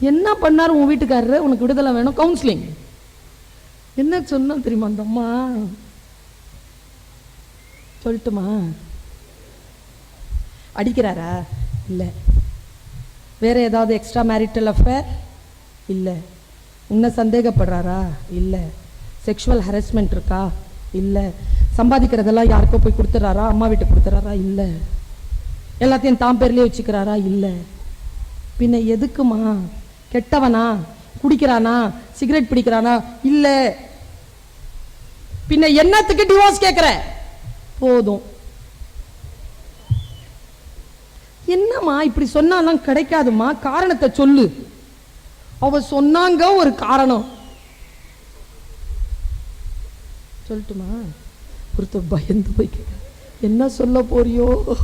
என்ன பண்ணாரு உன் வீட்டுக்காரரு? உனக்கு விடுதலை வேணும் கவுன்சிலிங் என்ன சொன்னா தெரியுமா அந்த அம்மா? சொல்லட்டுமா? அடிக்கிறாரா? இல்லை. வேற ஏதாவது எக்ஸ்ட்ரா மேரிட்டல் அஃபேர் இல்லை. உன்னை சந்தேகப்படுறாரா? இல்லை. செக்ஷுவல் ஹரஸ்மெண்ட் இருக்கா? இல்லை. சம்பாதிக்கிறதெல்லாம் யாருக்கோ போய் கொடுத்துறாரா அம்மா வீட்டுக்கு கொடுத்துறாரா இல்லை. எல்லாத்தையும் தான் பேர்லேயே வச்சுக்கிறாரா? இல்லை. பின்ன எதுக்குமா? கெட்டவனா? குடிக்கிறானா? சிகரெட் பிடிக்கிறானா? இல்ல. பின்ன என்னத்துக்கு டிவோர்ஸ் கேட்கிற போதும். என்னம்மா இப்படி சொன்னாலாம் கிடைக்காதுமா காரணத்தை சொல்லு. அவ சொன்னாங்க ஒரு காரணம். சொல்லட்டுமா? ஒருத்தர் பயந்து போய் என்ன சொல்ல போறியோ?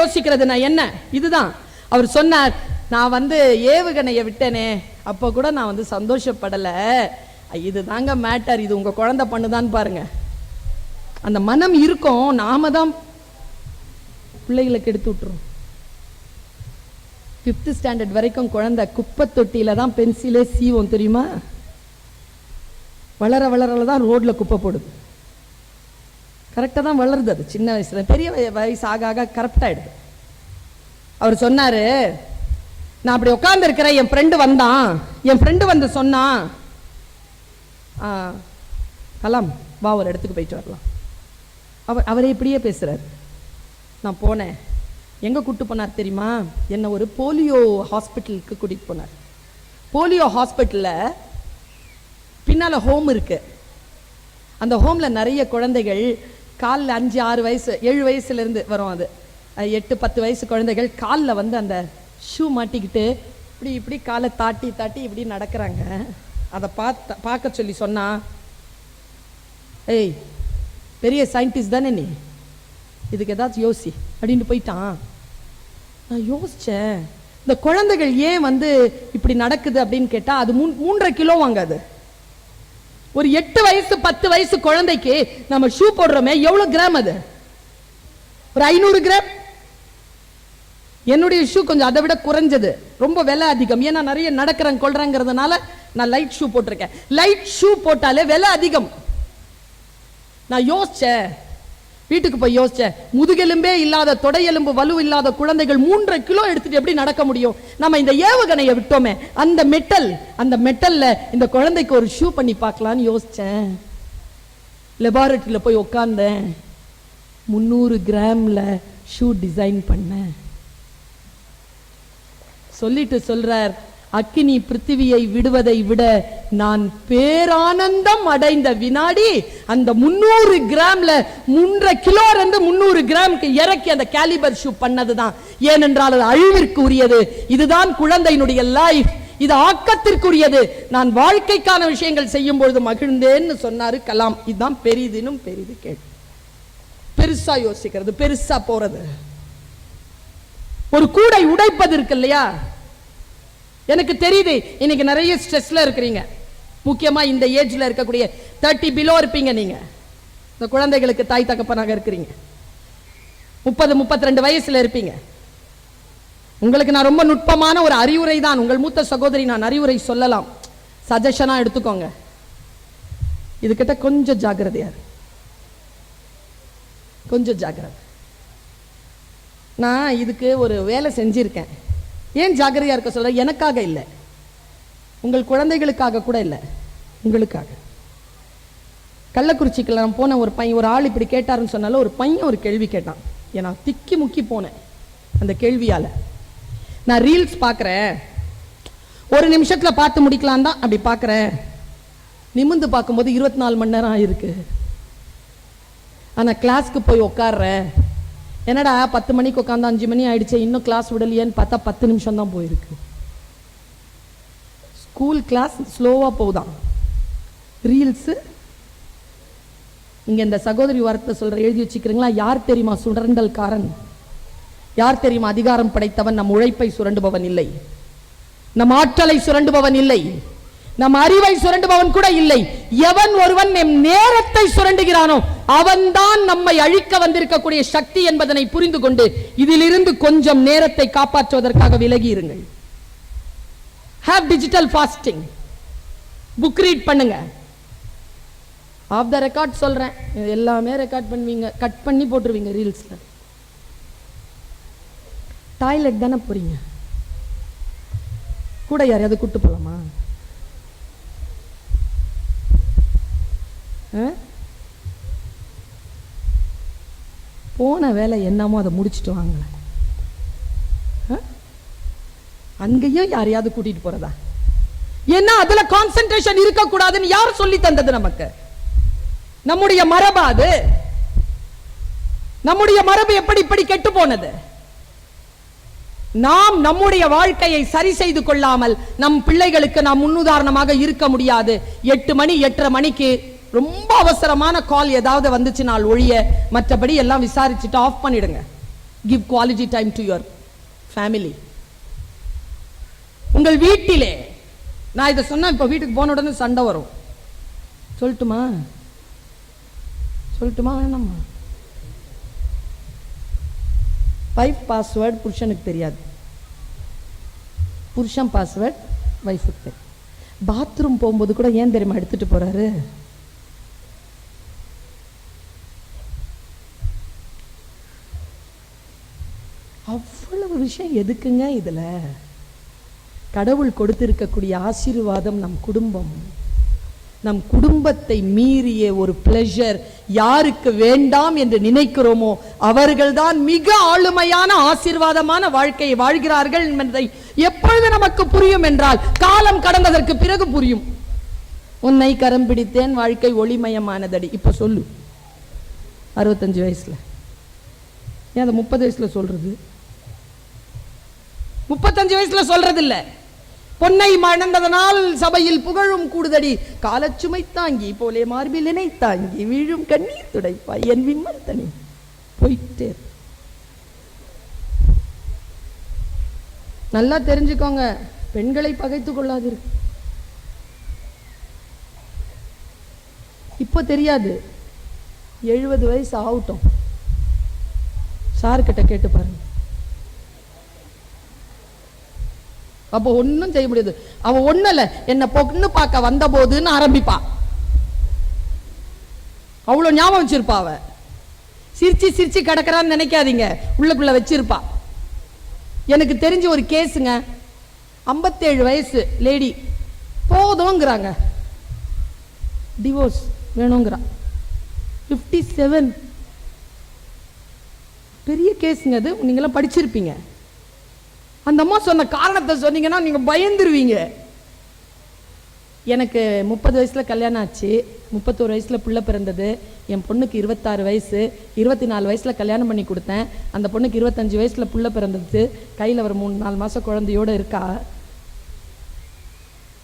யோசிக்கிறது நான் என்ன? இதுதான். அவர் சொன்னார் நான் வந்து ஏவுகணையை விட்டேனே அப்ப கூட நான் வந்து சந்தோஷப்படல. இது தாங்க மேட்டர் இது உங்க குழந்தை பண்ணுதான்னு பாருங்க. அந்த மனம் இருக்கும் நாம தான் பிள்ளைகளை கெடுத்து விட்டுரும் ஃபிஃப்த் ஸ்டாண்டர்ட் வரைக்கும் குழந்தை குப்பை தொட்டியில் தான் பென்சிலே சீவும் தெரியுமா? வளர வளரல தான் ரோட்டில் குப்பை போடுது. கரெக்டாக தான் வளருது அது. சின்ன வயசில் பெரிய வயசு ஆக ஆக கரெக்ட் அவர் சொன்னார் நான் அப்படி உட்காந்துருக்கிறேன் என் ஃப்ரெண்டு வந்தான். என் ஃப்ரெண்டு வந்து சொன்னான் ஆ, கலாம் வா ஒரு இடத்துக்கு போயிட்டு வரலாம். அவர் அவரே இப்படியே பேசுகிறார் நான் போனேன். எங்கே கூட்டு போனார் தெரியுமா? என்னை ஒரு போலியோ ஹாஸ்பிட்டலுக்கு கூட்டிகிட்டு போனார். போலியோ ஹாஸ்பிட்டலில் பின்னால் ஹோம் இருக்குது அந்த ஹோமில் நிறைய குழந்தைகள் காலில் அஞ்சு ஆறு வயசு ஏழு வயசுலேருந்து வரும் அது. எட்டு பத்து வயசு குழந்தைகள் காலில் வந்து அந்த ஷூ மாட்டிக்கிட்டு இப்படி இப்படி காலை தாட்டி தாட்டி இப்படி நடக்கிறாங்க. அதை பார்த்த பார்க்க சொல்லி சொன்னா ஏய் பெரிய சயின்டிஸ்ட் தானே நீ? இதுக்கு ஏதாச்சும் யோசி அப்படின்ட்டு போயிட்டான். நான் யோசிச்சேன் இந்த குழந்தைகள் ஏன் வந்து இப்படி நடக்குது? அப்படின்னு கேட்டால் அது மூன் மூன்றரை கிலோ வாங்காது. ஒரு எட்டு வயசு பத்து வயசு குழந்தைக்கு நம்ம ஷூ போடுறோமே எவ்வளவு கிராம் அது? ஒரு ஐநூறு கிராம் என்னுடைய ஷூ கொஞ்சம் அதை விட குறைஞ்சது. ரொம்ப விலை அதிகம். ஏன்னா நிறைய நடக்கிறேன் கொள்றேங்கிறதுனால நான் லைட் ஷூ போட்டிருக்கேன். லைட் ஷூ போட்டாலே விலை அதிகம். நான் யோசிச்சேன் வீட்டுக்கு போய் யோசிச்சேன். முதுகெலும்பே இல்லாத தொடையெலும்பு வலு இல்லாத குழந்தைகள் மூன்றரை கிலோ எடுத்துட்டு எப்படி நடக்க முடியும்? நம்ம இந்த ஏவுகணையை விட்டோமே அந்த மெட்டல் அந்த மெட்டல்ல இந்த குழந்தைக்கு ஒரு ஷூ பண்ணி பார்க்கலான்னு யோசிச்சேன். லெபார்டரியில் போய் உட்கார்ந்தேன் முந்நூறு கிராம்ல ஷூ டிசைன் பண்ணேன். சொல்லிட்டு சொல்றார் அக்கினி பிருத்திவியை விடுவதை விட நான் பேரானந்தம் அடைந்த வினாடி அந்த முன்னூறு கிராம்ல மூன்றரை கிலோ இருந்து முன்னூறு கிராம்க்கு இறக்கி அந்த கேலிபர் ஷூ பண்ணதுதான். ஏனென்றால் அது அழிவிற்கு உரியது இதுதான் குழந்தையினுடைய லைஃப் இது ஆக்கத்திற்குரியது. நான் வாழ்க்கைக்கான விஷயங்கள் செய்யும் பொழுது மகிழ்ந்தேன்னு சொன்னாரு கலாம். இதுதான் பெரிதினும் பெரிது கேள்வி. பெருசா யோசிக்கிறது பெருசா போறது. ஒரு கூடை உடைப்பது இருக்கு இல்லையா? எனக்கு தெரியுது இன்னைக்கு நிறைய ஸ்ட்ரெஸ்ல இருக்கிறீங்க. முக்கியமா இந்த ஏஜ்ல இருக்கக்கூடிய தேர்ட்டி பிலோ இருப்பீங்க நீங்க. இந்த குழந்தைகளுக்கு தாய் தகப்பனாக இருக்கிறீங்க. முப்பது முப்பத்தி ரெண்டு வயசுல இருப்பீங்க. உங்களுக்கு நான் ரொம்ப நுட்பமான ஒரு அறிவுரை தான் உங்கள் மூத்த சகோதரி நான் அறிவுரை சொல்லலாம். சஜஷனா எடுத்துக்கோங்க. இதுகிட்ட கொஞ்சம் ஜாக்கிரதையா கொஞ்சம் ஜாகிரதை நான் இதுக்கு ஒரு வேலை செஞ்சிருக்கேன். ஏன் ஜாக்கிரதையா இருக்க சொல்ற? எனக்காக இல்லை. உங்கள் குழந்தைகளுக்காக கூட இல்லை. உங்களுக்காக. கள்ளக்குறிச்சிக்கில் நான் போன ஒரு பையன் ஒரு ஆள் இப்படி கேட்டாருன்னு சொன்னால ஒரு பையன் ஒரு கேள்வி கேட்டான். ஏன்னா திக்கி முக்கி போனேன் அந்த கேள்வியால. நான் ரீல்ஸ் பார்க்குறேன் ஒரு நிமிஷத்தில் பார்த்து முடிக்கலாம் தான் அப்படி பார்க்குறேன் நிமிந்து பார்க்கும்போது இருபத்தி நாலு மணி நேரம் ஆயிருக்கு. ஆனா கிளாஸ்க்கு போய் உட்காடுறேன் என்னடா பத்து மணிக்கு உட்காந்து அஞ்சு மணி ஆயிடுச்சு இன்னும் கிளாஸ் விடலையேன்னு பார்த்தா பத்து நிமிஷம் தான் போயிருக்கு. ஸ்கூல் கிளாஸ் ஸ்லோவாக போகுதான் ரீல்ஸு இங்கே இந்த சகோதரி வார்த்தை சொல்கிற எழுதி வச்சுக்கிறீங்களா? யார் தெரியுமா? சுரண்டல்காரன். யார் தெரியுமா? அதிகாரம் படைத்தவன் நம் உழைப்பை சுரண்டுபவன் இல்லை. நம் ஆற்றலை சுரண்டுபவன் இல்லை. நம் அறிவை சுரண்டுபவன் கூட இல்லை. எவன் ஒருவன் நம் நேரத்தை சுரண்டுகிறானோ அவன்தான் நம்மை அழிக்க வந்திருக்கக்கூடிய சக்தி என்பதனை புரிந்து கொண்டு இதிலிருந்து கொஞ்சம் நேரத்தை காப்பாற்றுவதற்காக விலகி இருங்கள். Have digital fasting book read பண்ணுங்க. ஆஃப் த ரெக்கார்ட் சொல்றேன். எல்லாமே ரெக்கார்ட் பண்ணுவீங்க. கட் பண்ணி போட்டுருவீங்க ரீல்ஸ்ல டாய்லெட் தானே போறீங்க? கூட யாரையாவது கூட்டு போலாமா? போன வேலை என்னமோ அதை முடிச்சிட்டு வாங்களேன் அங்கேயும் யாரையாவது கூட்டிட்டு போறதா? ஏன்னா அதுல கான்சென்ட்ரேஷன் இருக்கக்கூடாதுன்னு யார் சொல்லி தந்தது நமக்கு? நம்முடைய மரபா அது. நம்முடைய மரபு எப்படி இப்படி கெட்டு போனது? நாம் நம்முடைய வாழ்க்கையை சரி செய்து கொள்ளாமல் நம் பிள்ளைகளுக்கு நாம் முன்னுதாரணமாக இருக்க முடியாது. எட்டு மணி எட்டரை மணிக்கு ரொம்ப அவசரமான கால் ஏதாவது வந்துச்சுனால் ஒழிய மற்றபடி எல்லாம் விசாரிச்சுட்டு ஆஃப் பண்ணிடுங்க. Give quality time to your family உங்கள் வீட்டிலே நான் இதை சொன்னா இப்ப வீட்டுக்கு போன உடனே சண்டை வரும். சொல்லட்டுமா? சொல்லட்டுமா? வேணாமா? வைஃப் பாஸ்வேர்டு புருஷனுக்கு தெரியாது. புருஷன் பாஸ்வேர்ட் வைஃபுக்கு தெரியும் பாத்ரூம் போகும்போது கூட ஏன் தெரியுமா எடுத்துட்டு போறாரு? புருஷன் எதுக்குங்க இதில்? கடவுள் கொடுத்திருக்கக்கூடிய ஆசீர்வாதம் நம் குடும்பம். நம் குடும்பத்தை மீறிய ஒரு பிளஷர் யாருக்கு வேண்டாம் என்று நினைக்கிறோமோ அவர்கள்தான் மிக ஆளுமையான ஆசீர்வாதமான வாழ்க்கையை வாழ்கிறார்கள் என்பதை எப்பொழுது நமக்கு புரியும் என்றால் காலம் கடந்ததற்கு பிறகு புரியும். உன்னை கரம் பிடித்தேன் வாழ்க்கை ஒளிமயமானதடி. இப்ப சொல்லு. அறுபத்தஞ்சு வயசுல. ஏன் அதை முப்பது வயசுல சொல்றது? முப்பத்தஞ்சு வயசுல சொல்றது இல்ல பொன்னை மணந்ததனால் சபையில் புகழும் கூடுதடி. காலச்சுமை தாங்கி போலே மார்பில் இணை தாங்கி வீழும் கண்ணீர் துடைப்பாய் என் விம்மல் தனி. போயிட்டே. நல்லா தெரிஞ்சுக்கோங்க. பெண்களை பகைத்துக் கொள்ளாதீர். இப்போ தெரியாது. எழுபது வயசு ஆகட்டும். சார்கிட்ட கேட்டு பாருங்க. அப்போ ஒன்றும் செய்ய முடியாது. அவன் ஒன்றும் இல்லை என்னை பொண்ணு பார்க்க வந்த போதுன்னு ஆரம்பிப்பான் அவ்வளோ ஞாபகம் வச்சிருப்பா அவன் சிரிச்சு சிரிச்சு கிடக்கிறான்னு நினைக்காதீங்க. உள்ளக்குள்ள வச்சிருப்பா. எனக்கு தெரிஞ்ச ஒரு கேஸுங்க. ஐம்பத்தேழு வயசு லேடி. போதுங்கிறாங்க. டிவோர்ஸ் வேணுங்கிறா. ஃபிஃப்டி செவன் பெரிய கேஸுங்க அது. நீங்களாம் படிச்சிருப்பீங்க. அந்த அம்மா சொன்ன காரணத்தை சொன்னீங்கன்னா நீங்கள் பயந்துருவீங்க. எனக்கு முப்பது வயசில் கல்யாணம் ஆச்சு. முப்பத்தோரு வயசில் பிள்ளை பிறந்தது. என் பொண்ணுக்கு இருபத்தாறு வயசு. இருபத்தி நாலு வயசில் கல்யாணம் பண்ணி கொடுத்தேன். அந்த பொண்ணுக்கு இருபத்தஞ்சு வயசில் பிள்ளை பிறந்தது கையில் ஒரு மூணு நாலு மாதம் குழந்தையோட இருக்கா.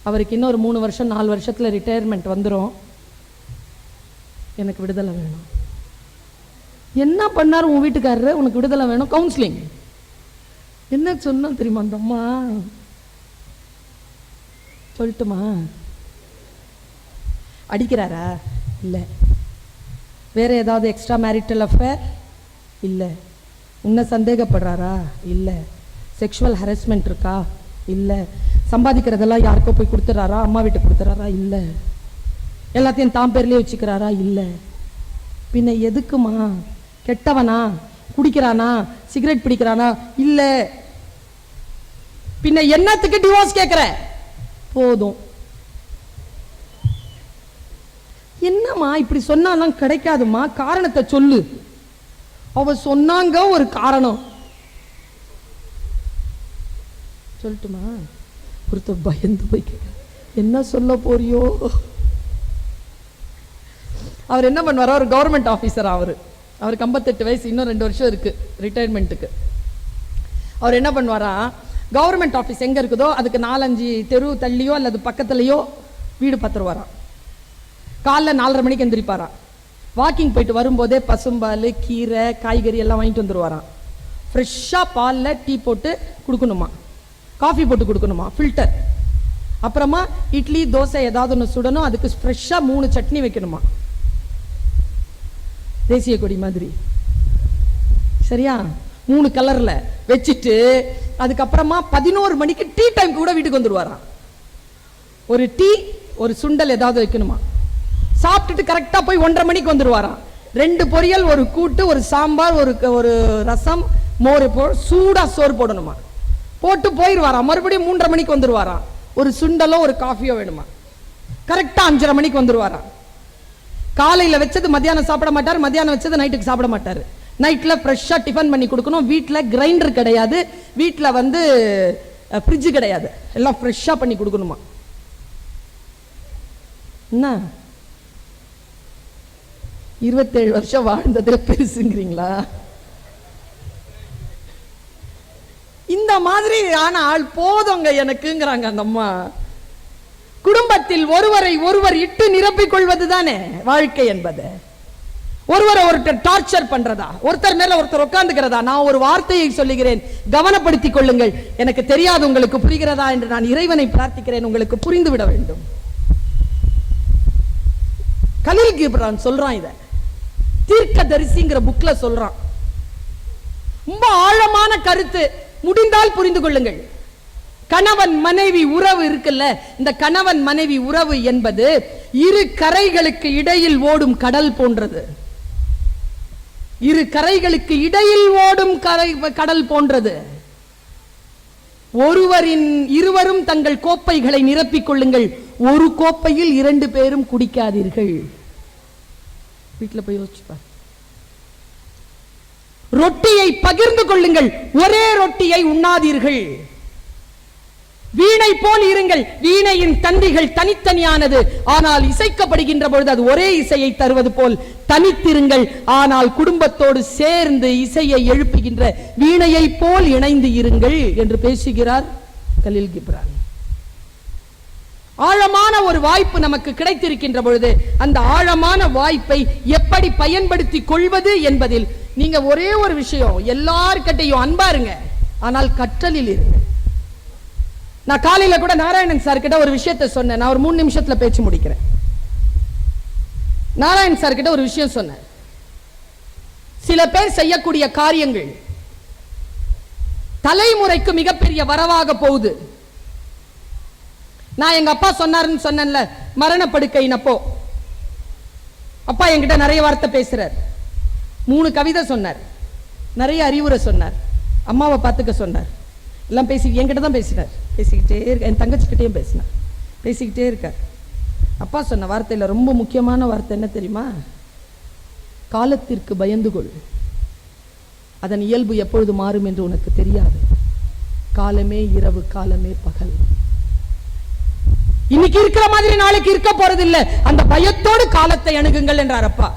அவருக்கு இன்னொரு மூணு வருஷம் நாலு வருஷத்தில் ரிட்டையர்மெண்ட் வந்துடும் எனக்கு விடுதலை வேணும். என்ன பண்ணாரு உன் வீட்டுக்காரரு? உனக்கு விடுதலை வேணும் கவுன்சிலிங் என்ன சொன்னோம் தெரியுமா அந்த அம்மா? சொல்லட்டுமா? அடிக்கிறாரா? இல்லை. வேறு ஏதாவது எக்ஸ்ட்ரா மேரிட்டல் அஃபேர் இல்லை. உன்னை சந்தேகப்படுறாரா? இல்லை. செக்ஷுவல் ஹரஸ்மெண்ட் இருக்கா? இல்லை. சம்பாதிக்கிறதெல்லாம் யாருக்கோ போய் கொடுத்துறாரா அம்மா வீட்டுக்கு கொடுத்துறாரா இல்லை. எல்லாத்தையும் தான் பேர்லேயே வச்சுக்கிறாரா? இல்லை. பின்ன எதுக்குமா? கெட்டவனா? குடிக்கிறானா? சிகரெட் பிடிக்கிறானா? இல்லை. பின்ன என்னத்துக்கு டிவோர்ஸ் கேட்குற போதும். என்னம்மா இப்படி சொன்னாலாம் கிடைக்காதுமா காரணத்தை சொல்லு. அவ சொன்னாங்க ஒரு காரணம். சொல்லட்டுமா? ஒருத்தர் பயந்து போய் கேட்க என்ன சொல்ல போறியோ? அவர் என்ன பண்ணுவார்? அவர் கவர்மெண்ட் ஆஃபீஸர் அவர். அவருக்கு ஐம்பத்தெட்டு வயசு இன்னும் ரெண்டு வருஷம் இருக்கு ரிட்டையர்மெண்ட்டுக்கு அவர் என்ன பண்ணுவாரா? கவர்மெண்ட் ஆஃபீஸ் எங்கே இருக்குதோ அதுக்கு நாலஞ்சு தெரு தள்ளியோ அல்லது பக்கத்துலையோ வீடு பார்த்துருவாராம் காலைல நாலரை மணிக்கு எந்திரிப்பாராம். வாக்கிங் போயிட்டு வரும்போதே பசும்பால் கீரை காய்கறி எல்லாம் வாங்கிட்டு வந்துடுவாராம் ஃப்ரெஷ்ஷாக பாலில் டீ போட்டு கொடுக்கணுமா? காஃபி போட்டு கொடுக்கணுமா? ஃபில்டர் அப்புறமா இட்லி தோசை ஏதாவது ஒன்று சுடணும் அதுக்கு ஃப்ரெஷ்ஷாக மூணு சட்னி வைக்கணுமா? தேசிய கொடி மாதிரி. சரியா? மூணு கலரில் வச்சுட்டு அதுக்கப்புறமா பதினோரு மணிக்கு டீ டைம் கூட வீட்டுக்கு வந்துடுவாராம். ஒரு டீ ஒரு சுண்டல் ஏதாவது வைக்கணுமா? சாப்பிட்டுட்டு கரெக்டாக போய் ஒன்றரை மணிக்கு வந்துருவாராம் ரெண்டு பொரியல் ஒரு கூட்டு ஒரு சாம்பார் ஒரு ஒரு ரசம் மோர் போ சூடாக சோறு போடணுமா? போட்டு போயிடுவாராம் மறுபடியும் மூன்றரை மணிக்கு வந்துருவாராம் ஒரு சுண்டலோ ஒரு காஃபியோ வேணுமா? கரெக்டாக அஞ்சரை மணிக்கு வந்துருவாராம் காலையில் வச்சது மத்தியானம் சாப்பிட மாட்டார் மத்தியானம் வச்சது நைட்டுக்கு சாப்பிட மாட்டார். நைட்டில் ஃப்ரெஷ்ஷாக டிஃபன் பண்ணி கொடுக்கணும். வீட்டில் கிரைண்டர் கிடையாது. வீட்டில் வந்து ஃப்ரிட்ஜ் கிடையாது. எல்லாம் ஃப்ரெஷ்ஷாக பண்ணி கொடுக்கணுமா? என்ன? இருபத்தேழு வருஷம் வாழ்ந்ததில் பெருசுங்கிறீங்களா? இந்த மாதிரி ஆன ஆள் போதுங்க எனக்குங்கிறாங்க அந்த அம்மா. குடும்பத்தில் ஒருவரை ஒருவர் இட்டு நிரப்பிக் கொள்வது தானே வாழ்க்கை என்பது. ஒருவரை ஒருத்தர் டார்ச்சர் பண்றதா? ஒருத்தர் மேல ஒருத்தர் உட்கார்ந்துக்கிறதா? நான் ஒரு வார்த்தையை சொல்லுகிறேன். கவனப்படுத்திக் கொள்ளுங்கள். எனக்கு தெரியாது உங்களுக்கு புரிகிறதா என்று நான் இறைவனை பிரார்த்திக்கிறேன். உங்களுக்கு புரிந்து விட வேண்டும். கலில் கிப்ரான் சொல்றான் இத. தீர்க்க தரிசிங்கிற புக்ல சொல்றான். ரொம்ப ஆழமான கருத்து. முடிந்தால் புரிந்து கொள்ளுங்கள். கணவன் மனைவி உறவு இருக்குல்ல? இந்த கணவன் மனைவி உறவு என்பது இரு கரைகளுக்கு இடையில் ஓடும் கடல் போன்றது. இரு கரைகளுக்கு இடையில் ஓடும் கரை கடல் போன்றது. ஒருவரின் இருவரும் தங்கள் கோப்பைகளை நிரப்பிக் கொள்ளுங்கள். ஒரு கோப்பையில் இரண்டு பேரும் குடிக்காதீர்கள். வீட்டில் போய் யோசிச்சுப்பார் ரொட்டியை பகிர்ந்து கொள்ளுங்கள். ஒரே ரொட்டியை உண்ணாதீர்கள். வீணை போல் இருங்கள். வீணையின் தந்திகள் தனித்தனியானது. ஆனால் இசைக்கப்படுகின்ற பொழுது அது ஒரே இசையை தருவது போல் தனித்திருங்கள். ஆனால் குடும்பத்தோடு சேர்ந்து இசையை எழுப்புகின்ற வீணையை போல் இணைந்து இருங்கள் என்று பேசுகிறார் கலில் கிப்ரான். ஆழமான ஒரு வாய்ப்பு நமக்கு கிடைத்திருக்கின்ற பொழுது அந்த ஆழமான வாய்ப்பை எப்படி பயன்படுத்தி கொள்வது என்பதில் நீங்க ஒரே ஒரு விஷயம் எல்லார்கிட்டையும் அன்பாருங்க. ஆனால் கற்றலில் இருங்க. நான் காலையில கூட நாராயணன் சார் கிட்ட ஒரு விஷயத்தை சொன்னேன். நான் ஒரு மூணு நிமிஷத்துல பேச்சு முடிக்கிறேன். நாராயணன் சார் கிட்ட ஒரு விஷயம் சொன்னேன். சில பேர் செய்யக்கூடிய காரியங்கள் தலைமுறைக்கு மிகப்பெரிய வரவாக போகுது. நான் எங்க அப்பா சொன்னாருன்னு சொன்னேன்ல மரணப்படுக்கைனப்போ. அப்பா என்கிட்ட நிறைய வார்த்தை பேசுறார். மூணு கவிதை சொன்னார். நிறைய அறிவுரை சொன்னார். அம்மாவை பார்த்துக்க சொன்னார். எல்லாம் பேசி என்கிட்ட தான் பேசினார். பேசிக்கிட்டே இருக்க என் தங்கச்சிக்கிட்டேயும் பேசினேன் பேசிக்கிட்டே இருக்கார் அப்பா சொன்ன வார்த்தையில் ரொம்ப முக்கியமான வார்த்தை என்ன தெரியுமா? காலத்திற்கு பயந்து கொள். அதன் இயல்பு எப்பொழுது மாறும் என்று உனக்கு தெரியாது. காலமே இரவு காலமே பகல். இன்னைக்கு இருக்கிற மாதிரி நாளைக்கு இருக்க போறதில்ல. அந்த பயத்தோடு காலத்தை அணுகுங்கள் என்றார் அப்பா.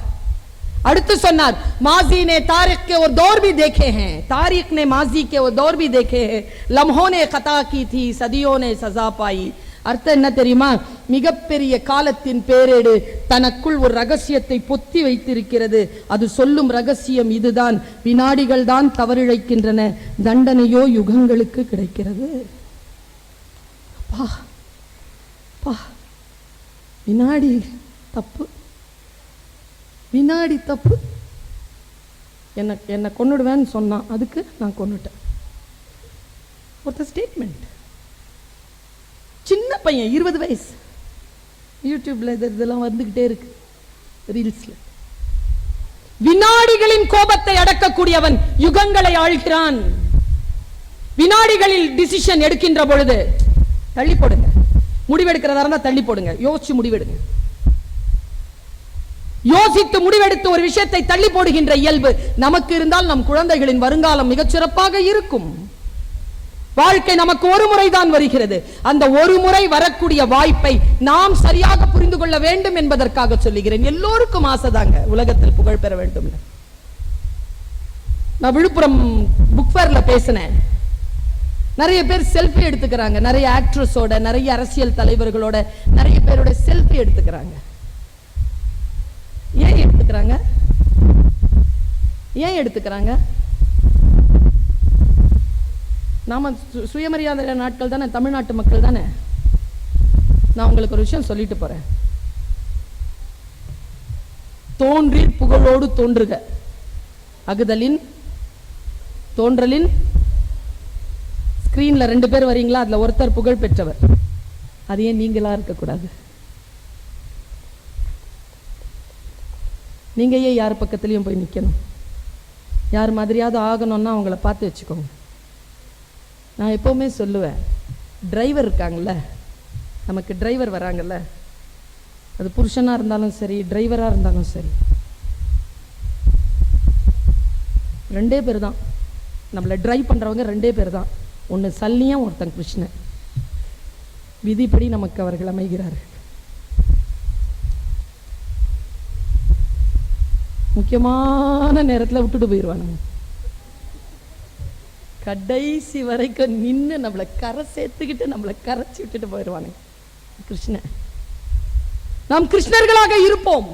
அடுத்து சொன்னார் माजी ने तारीख के वो दौर भी देखे हैं तारीख ने माजी के वो दौर भी देखे हैं लम्हों ने खता की थी सदियों ने सजा पाई அர்த்தம் என்ன தெரியுமா மிகப்பெரிய காலத்தின் பேரேடு தனக்குள் ஒரு ரகசியத்தை பொத்தி வைத்திருக்கிறது அது சொல்லும் ரகசியம் இதுதான் வினாடிகள் தான் தவறிழைக்கின்றன தண்டனையோ யுகங்களுக்கு கிடைக்கிறது பா பா வினாடி தப்பு வினாடி தப்பு. என்ன என்னை கொன்னுடுவேன்னு சொன்னான். அதுக்கு நான் கொன்னுட்டேன். ஒருத்த ஸ்டேட்மெண்ட் சின்ன பையன் இருபது வயசு. யூடியூப்ல இது இதெல்லாம் வந்துகிட்டே இருக்கு. ரீல்ஸ்ல வினாடிகளின் கோபத்தை அடக்கக்கூடியவன் யுகங்களை ஆழ்கிறான் வினாடிகளில் டிசிஷன் எடுக்கின்ற பொழுது தள்ளி போடுங்க. முடிவெடுக்கிறதா இருந்தால் தள்ளி போடுங்க. யோசிச்சு முடிவெடுங்க. யோசித்து முடிவெடுத்து ஒரு விஷயத்தை தள்ளி போடுகின்ற இயல்பு நமக்கு இருந்தால் நம் குழந்தைகளின் வருங்காலம் மிகச்சிறப்பாக இருக்கும். வாழ்க்கை நமக்கு ஒரு முறைதான் வருகிறது. அந்த ஒரு முறை வரக்கூடிய வாய்ப்பை நாம் சரியாக புரிந்து கொள்ள வேண்டும் என்பதற்காக சொல்லுகிறேன். எல்லோருக்கும் ஆசைதாங்க உலகத்தில் புகழ் பெற வேண்டும். நான் விழுப்புரம் புக் ஃபேர்ல பேசினேன். நிறைய பேர் செல்ஃபி எடுத்துக்கிறாங்க. நிறைய ஆக்ட்ரஸோட நிறைய அரசியல் தலைவர்களோட நிறைய பேரோட செல்ஃபி எடுத்துக்கிறாங்க. ஏன் எடுத்துக்கிறாங்க? ஏன் எடுத்துக்கிறாங்க? நாம சு- சுயமரியாதை நாட்கள் தானே தமிழ்நாட்டு மக்கள் தானே? நான் உங்களுக்கு ஒரு விஷயம் சொல்லிட்டு போறேன். தோன்றி புகழோடு தோன்றுக. அகுதலின் தோன்றலின் ஸ்கிரீன்ல ரெண்டு பேர் வரீங்களா? அதுல ஒருத்தர் புகழ் பெற்றவர். அது ஏன் நீங்களா இருக்கக்கூடாது? நீங்கள் ஏன் யார் பக்கத்துலேயும் போய் நிற்கணும் யார் மாதிரியாவது ஆகணும்னா அவங்கள பார்த்து வச்சுக்கோங்க. நான் எப்போவுமே சொல்லுவேன் டிரைவர் இருக்காங்கல்ல நமக்கு டிரைவர் வராங்கல்ல அது புருஷனாக இருந்தாலும் சரி டிரைவராக இருந்தாலும் சரி. ரெண்டே பேர் தான். நம்மளை டிரைவ் பண்ணுறவங்க ரெண்டே பேர் தான். ஒன்று சல்லியும் ஒருத்தன் கிருஷ்ணன். விதிப்படி நமக்கு அவர்கள் அமைகிறார்கள். முக்கியமான நேரத்தில் விட்டுட்டு போயிடுவானுங்க கடைசி வரைக்கும் நின்று நம்மளை கரை சேர்த்துக்கிட்டு நம்மளை கரைச்சி விட்டுட்டு போயிடுவானுங்க கிருஷ்ணன் நாம் கிருஷ்ணர்களாக இருப்போம்.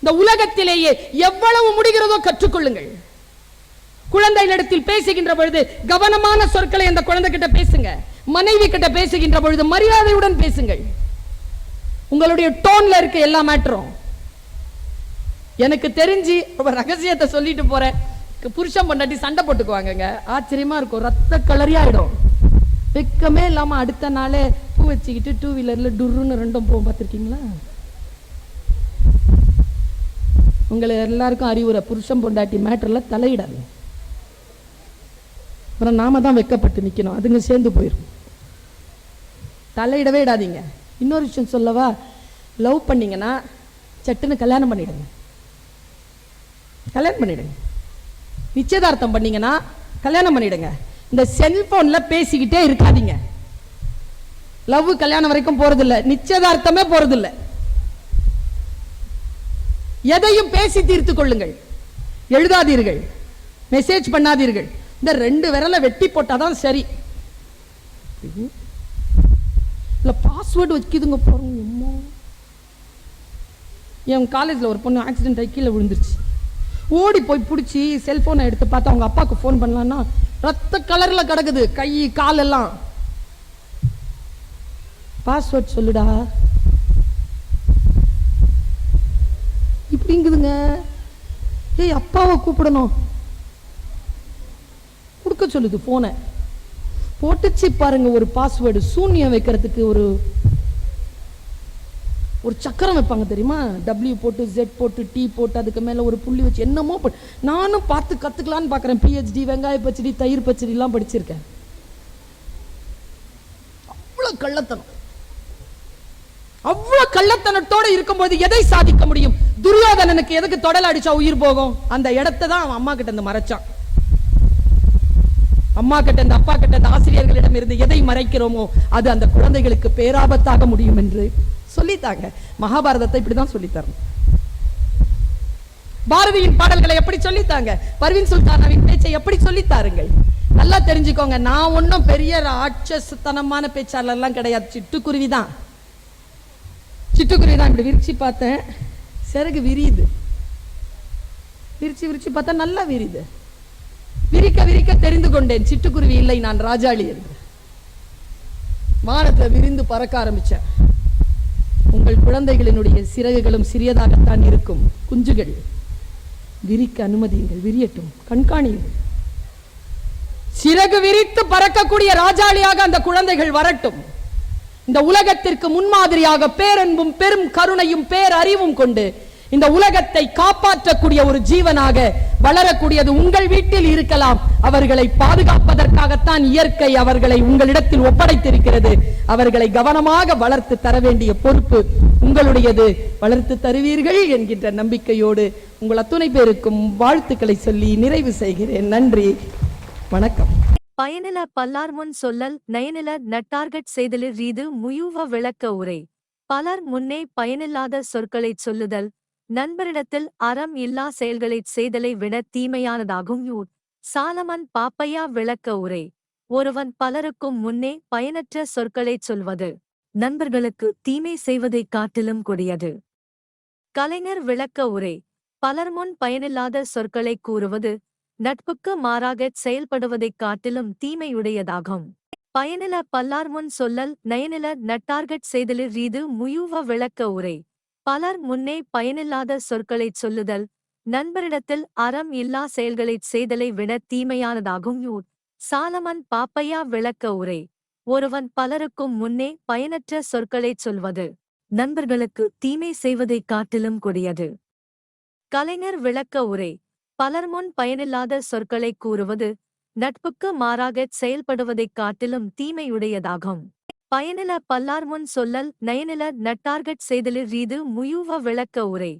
இந்த உலகத்திலேயே எவ்வளவு முடிகிறதோ கற்றுக்கொள்ளுங்கள். குழந்தைகளிடத்தில் பேசுகின்ற பொழுது கவனமான சொற்களை அந்த குழந்தை கிட்ட பேசுங்க. மனைவி கிட்ட பேசுகின்ற பொழுது மரியாதையுடன் பேசுங்கள். உங்களுடைய டோன்ல இருக்க எல்லா மேட்டரும் எனக்கு தெரிஞ்சு ஒரு ரகசியத்தை சொல்லிட்டு போறேன். புருஷன் பொண்டாட்டி சண்டை போட்டுக்குவாங்கங்க. ஆச்சரியமா இருக்கும். ரத்த கலரியாயிடும். வெக்கமே இல்லாம அடுத்த நாளே பூ வச்சுக்கிட்டு டூ வீலர்ல டுருன்னு ரெண்டும் போகும் பார்த்துருக்கீங்களா? உங்களை எல்லாருக்கும் அறிவுரை. புருஷன் பொண்டாட்டி மேட்டர்ல தலையிடாது. அப்புறம் நாம தான் வெக்கப்பட்டு நிற்கணும் அதுங்க சேர்ந்து போயிடும் தலையிடவே இடாதீங்க. இன்னொரு விஷயம் சொல்லவா? லவ் பண்ணீங்கன்னா சட்டுன்னு கல்யாணம் பண்ணிடுங்க. கல்யாணம் பண்ணிடுங்க. நிச்சயதார்த்தம் பண்ணீங்கன்னா கல்யாணம் பண்ணிடுங்க. இந்த செல்போனில் பேசிக்கிட்டே இருக்காதீங்க. லவ் கல்யாணம் வரைக்கும் போறதில்ல. நிச்சயதார்த்தமே போறதில்ல. எதையும் பேசி தீர்த்து கொள்ளுங்கள். எழுதாதீர்கள். மெசேஜ் பண்ணாதீர்கள். இந்த ரெண்டு விரலை வெட்டி போட்டாதான் சரி. இல்லை பாஸ்வேர்டு வைக்கிதுங்க போகிறோம் என் காலேஜில் ஒரு பொண்ணு ஆக்சிடென்ட் ஆகி கீழே விழுந்துருச்சு. ஓடி போய் பிடிச்சி செல்போனை எடுத்து பார்த்து அவங்க அப்பாவுக்கு ஃபோன் பண்ணலான்னா ரத்த கலரில் கிடக்குது. கை கால் எல்லாம். பாஸ்வேர்ட் சொல்லுடா. இப்படிங்குதுங்க. ஏய் அப்பாவை கூப்பிடணும். கொடுக்க சொல்லுது போனை போட்டுச்சு பாருங்க ஒரு பாஸ்வேர்டு சூன்யம் வைக்கிறதுக்கு ஒரு ஒரு சக்கரம் வைப்பாங்க தெரியுமா? டபிள்யூ போட்டு ஜெட் போட்டு டி போட்டு அதுக்கு மேல ஒரு புள்ளி வச்சு என்னமோ நானும் பார்த்து கற்றுக்கலான்னு பார்க்குறேன் பிஹெச்டி வெங்காய பச்சடி தயிர் பச்சடிலாம் எல்லாம் படிச்சிருக்கேன். அவ்வளவு கள்ளத்தனம். அவ்வளவு கள்ளத்தனத்தோட இருக்கும்போது எதை சாதிக்க முடியும்? துரியோதனனுக்கு எதுக்கு தொடல அடிச்சா உயிர் போகும்? அந்த இடத்தை தான் அவன் அம்மா கிட்ட இருந்து மறைச்சான். அம்மா கிட்ட இருந்து அப்பா கிட்ட இருந்து ஆசிரியர்களிடம் இருந்து எதை மறைக்கிறோமோ அது அந்த குழந்தைகளுக்கு பேராபத்தாக முடியும் என்று சொல்லித்தாங்க மகாபாரதத்தை இப்படிதான் சொல்லித்தரணும். பாரதியின் பாடல்களை எப்படி சொல்லித்தாங்க? பர்வீன் சுல்தானாவின் பேச்சை எப்படி சொல்லித்தாருங்கள்? நல்லா தெரிஞ்சுக்கோங்க. நான் ஒன்றும் பெரிய ராட்சசத்தனமான பேச்சாளர்லாம் கிடையாது. சிட்டுக்குருவி தான் சிட்டுக்குருவி தான் இப்படி விரிச்சு பார்த்தேன். சிறகு விரியுது. விரிச்சு விரிச்சு பார்த்தா நல்லா விரியுது. விரிக்க விரிக்க தெரிந்து கொண்டேன். சிட்டுக்குருவி இல்லை நான் ராஜாளி என்று. வானத்தை விரிந்து பறக்க ஆரம்பிச்சேன். உங்கள் குழந்தைகளினுடைய சிறகுகளும் சிறியதாகத்தான் இருக்கும். குஞ்சுகள் விரிக்க அனுமதியுங்கள் விரியட்டும் கண்காணியுங்கள். சிறகு விரித்து பறக்கக்கூடிய ராஜாளியாக அந்த குழந்தைகள் வரட்டும். இந்த உலகத்திற்கு முன்மாதிரியாக பேரன்பும் பெரும் கருணையும் பேரறிவும் கொண்டு இந்த உலகத்தை காப்பாற்றக்கூடிய ஒரு ஜீவனாக வளரக்கூடியது உங்கள் வீட்டில் இருக்கலாம். அவர்களை பாதுகாப்பதற்காகத்தான் இயற்கை அவர்களை உங்களிடத்தில் ஒப்படைத்திருக்கிறது. அவர்களை கவனமாக வளர்த்து தர வேண்டிய பொறுப்பு உங்களுடையது. வளர்த்து தருவீர்கள் என்கின்ற நம்பிக்கையோடு உங்கள் அத்துணை பேருக்கும் வாழ்த்துக்களை சொல்லி நிறைவு செய்கிறேன். நன்றி. வணக்கம். பயனில பல்லார் முன் சொல்லல் நயனில நட்டார்கட் செய்தலில் ரீது முயுவ விளக்க உரை. பலர் முன்னே பயனில்லாத சொற்களைச் சொல்லுதல் நண்பரிடத்தில் அறம் இல்லா செயல்களைச் செய்தலை விட தீமையானதாகும். யூர் சாலமன் பாப்பையா விளக்க உரை. ஒருவன் பலருக்கும் முன்னே பயனற்ற சொற்களைச் சொல்வது நண்பர்களுக்கு தீமை செய்வதைக் காட்டிலும் கொடியது. கலைஞர் விளக்க உரை. பலர் முன் பயனில்லாத சொற்களைக் கூறுவது நட்புக்கு மாறாகச் செயல்படுவதைக் காட்டிலும் தீமையுடையதாகும். பயனில பல்லார் முன் சொல்லல் நயனில நட்டார்கட் செய்தலில் ரீது முயூவ விளக்க உரை. பலர் முன்னே பயனில்லாத சொற்களைச் சொல்லுதல் நண்பரிடத்தில் அறம் இல்லா செயல்களைச் செய்தலை விட தீமையானதாகும். யூர் சாலமன் பாப்பையா விளக்க உரை ஒருவன் பலருக்கும் முன்னே பயனற்ற சொற்களைச் சொல்வது நண்பர்களுக்கு தீமை செய்வதைக் காட்டிலும் கொடியது. கலைஞர் விளக்க உரை பலர் முன் பயனில்லாத சொற்களைக் கூறுவது நட்புக்கு மாறாகச் செயல்படுவதைக் காட்டிலும் தீமையுடையதாகும். பயனில பல்லார் முன் சொல்லல் நயனில நட்டார்கட் செய்தலில் ரீது முயூவ விளக்க உரை.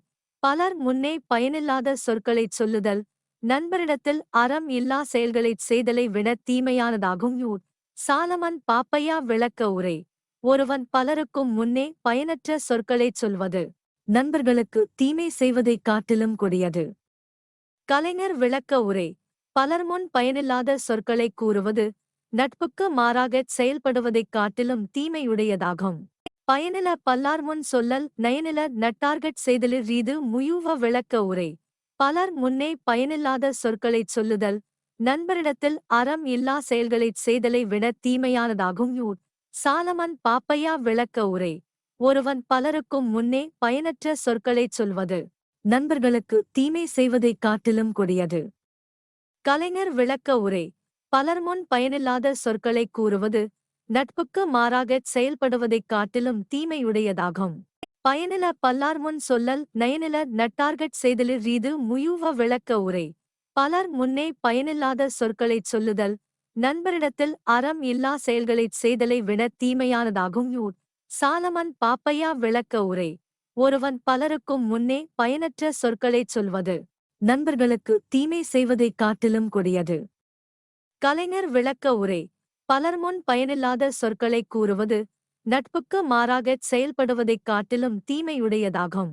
பலர் முன்னே பயனில்லாத சொற்களைச் சொல்லுதல் நண்பரிடத்தில் அறம் இல்லா செயல்களைச் செய்தலை விட தீமையானதாகும் யூர். சாலமன் பாப்பையா விளக்க உரை ஒருவன் பலருக்கும் முன்னே பயனற்ற சொற்களைச் சொல்வது நண்பர்களுக்கு தீமை செய்வதைக் காட்டிலும் கொடியது. கலைஞர் விளக்க உரை பலர் முன் பயனில்லாத சொற்களைக் கூறுவது நட்புக்கு மாறாகச் செயல்படுவதைக் காட்டிலும் தீமையுடையதாகும். பயனில பல்லார் முன் சொல்லல் நயனில நட்டார்கட் செய்தலில் ரீது முயூவ விளக்க உரை. பலர் முன்னே பயனில்லாத சொற்களைச் சொல்லுதல் நண்பரிடத்தில் அறம் இல்லா செயல்களைச் செய்தலை விட தீமையானதாகும் யூர். சாலமன் பாப்பையா விளக்க உரை. ஒருவன் பலருக்கும் முன்னே பயனற்ற சொற்களைச் சொல்வது நண்பர்களுக்கு தீமை செய்வதைக் காட்டிலும் கொடியது. கலைஞர் விளக்க உரை. பலர் முன் பயனில்லாத சொற்களைக் கூறுவது நட்புக்கு மாறாகச் செயல்படுவதைக் காட்டிலும் தீமையுடையதாகும். பயனில பல்லார் முன் சொல்லல் நயனில நட்டார்கட் செய்தலில் ரீது முயூவ விளக்க உரை. பலர் முன்னே பயனில்லாத சொற்களைச் சொல்லுதல் நண்பரிடத்தில் அறம் இல்லா செயல்களைச் செய்தலை விட தீமையானதாகும். யூர் சாலமன் பாப்பையா விளக்க உரை. ஒருவன் பலருக்கும் முன்னே பயனற்ற சொற்களைச் சொல்வது நண்பர்களுக்கு தீமை செய்வதைக் காட்டிலும் கொடியது. கலைஞர் விளக்க உரை. பலர் முன் பயனில்லாத சொற்களைக் கூறுவது நட்புக்கு மாறாகச் செயல்படுவதைக் காட்டிலும் தீமையுடையதாகும்.